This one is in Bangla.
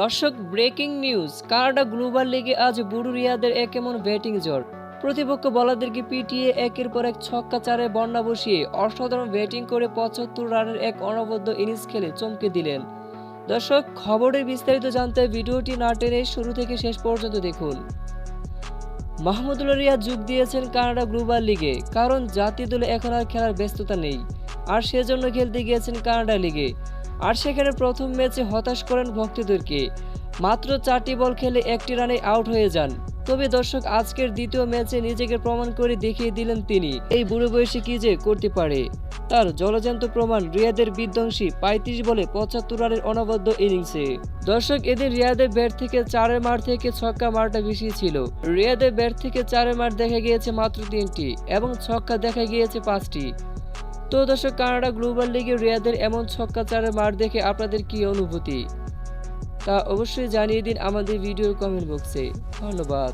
দর্শক, ব্রেকিং নিউজ। কানাডা গ্লোবাল লিগে আজ বুড়ু রিয়াদের এক এমন ব্যাটিং জোর প্রতিপক্ষ বলাদেরকে পিটিয়ে একের পর এক ছক্কা চারে বন্যা বসিয়ে অসাধারণ ব্যাটিং করে পঁচাত্তর রানের এক অনবদ্য ইনিংস খেলে চমকে দিলেন। দর্শক, খবরের বিস্তারিত জানতে ভিডিওটি না টেনে শুরু থেকে শেষ পর্যন্ত দেখুন। মাহমুদুল্লাহ রিয়াদ যোগ দিয়েছেন কানাডা গ্লোবাল লিগে, কারণ জাতীয় দলে এখন আর খেলার ব্যস্ততা নেই। আর সেজন্য খেলতে গিয়েছেন কানাডা লিগে। আর সেখানে প্রথম ম্যাচে হতাশ করেন ভক্তদেরকে। মাত্র চারটি বল খেলে একটি রানে আউট হয়ে যান। তবে দর্শক, আজকের দ্বিতীয় ম্যাচে নিজেকে প্রমাণ করে দেখিয়ে দিলেন তিনি। এই বুড়ো বয়সে কি যে করতে পারে? তার জলজান্ত প্রমাণ রিয়াদের বিধ্বংসী পঁয়ত্রিশ বলে পঁচাত্তর রানের অনবদ্য ইনিংসে। দর্শক, এদিন রিয়াদের ব্যাট থেকে চারের মার থেকে ছক্কা মারটা বেশি ছিল। রিয়াদের ব্যাট থেকে চারের মার দেখা গিয়েছে মাত্র তিনটি এবং ছক্কা দেখা গিয়েছে পাঁচটি। তো দর্শক কানাডা গ্লোবাল লিগে রিয়াদের এমন ছক্কা চারে মার দেখে আপনাদের কি অনুভূতি? তা অবশ্যই জানিয়ে দিন আমাদের ভিডিওর কমেন্ট বক্সে। ধন্যবাদ।